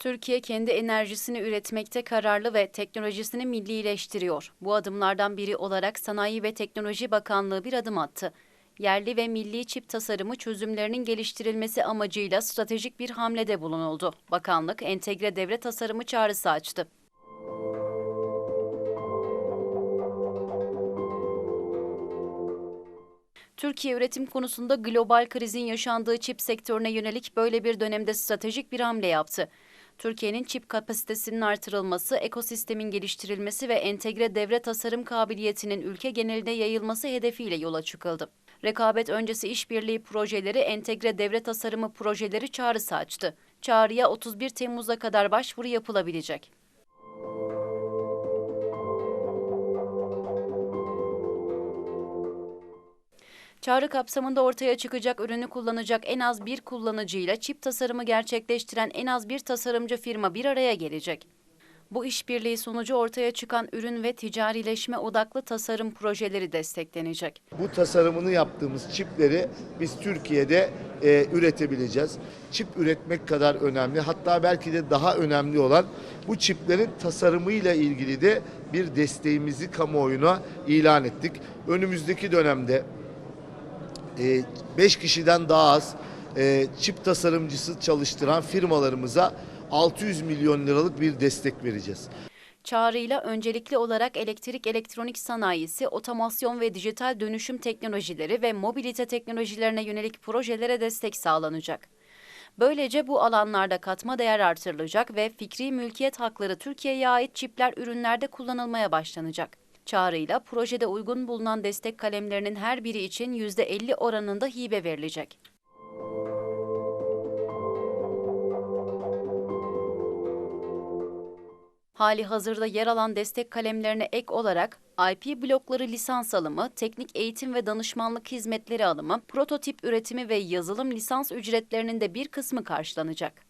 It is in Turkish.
Türkiye kendi enerjisini üretmekte kararlı ve teknolojisini millileştiriyor. Bu adımlardan biri olarak Sanayi ve Teknoloji Bakanlığı bir adım attı. Yerli ve milli çip tasarımı çözümlerinin geliştirilmesi amacıyla stratejik bir hamlede bulunuldu. Bakanlık entegre devre tasarımı çağrısı açtı. Türkiye üretim konusunda global krizin yaşandığı çip sektörüne yönelik böyle bir dönemde stratejik bir hamle yaptı. Türkiye'nin çip kapasitesinin artırılması, ekosistemin geliştirilmesi ve entegre devre tasarım kabiliyetinin ülke genelinde yayılması hedefiyle yola çıkıldı. Rekabet öncesi işbirliği projeleri, entegre devre tasarımı projeleri çağrısı açtı. Çağrıya 31 Temmuz'a kadar başvuru yapılabilecek. Çağrı kapsamında ortaya çıkacak ürünü kullanacak en az bir kullanıcıyla çip tasarımı gerçekleştiren en az bir tasarımcı firma bir araya gelecek. Bu işbirliği sonucu ortaya çıkan ürün ve ticarileşme odaklı tasarım projeleri desteklenecek. Bu tasarımını yaptığımız çipleri biz Türkiye'de e, üretebileceğiz. Çip üretmek kadar önemli hatta belki de daha önemli olan bu çiplerin tasarımıyla ilgili de bir desteğimizi kamuoyuna ilan ettik. Önümüzdeki dönemde 5 kişiden daha az e, çip tasarımcısı çalıştıran firmalarımıza 600 milyon liralık bir destek vereceğiz. Çağrıyla öncelikli olarak elektrik elektronik sanayisi, otomasyon ve dijital dönüşüm teknolojileri ve mobilite teknolojilerine yönelik projelere destek sağlanacak. Böylece bu alanlarda katma değer artırılacak ve fikri mülkiyet hakları Türkiye'ye ait çipler ürünlerde kullanılmaya başlanacak. Çağrıyla projede uygun bulunan destek kalemlerinin her biri için %50 oranında hibe verilecek. Hali hazırda yer alan destek kalemlerine ek olarak IP blokları lisans alımı, teknik eğitim ve danışmanlık hizmetleri alımı, prototip üretimi ve yazılım lisans ücretlerinin de bir kısmı karşılanacak.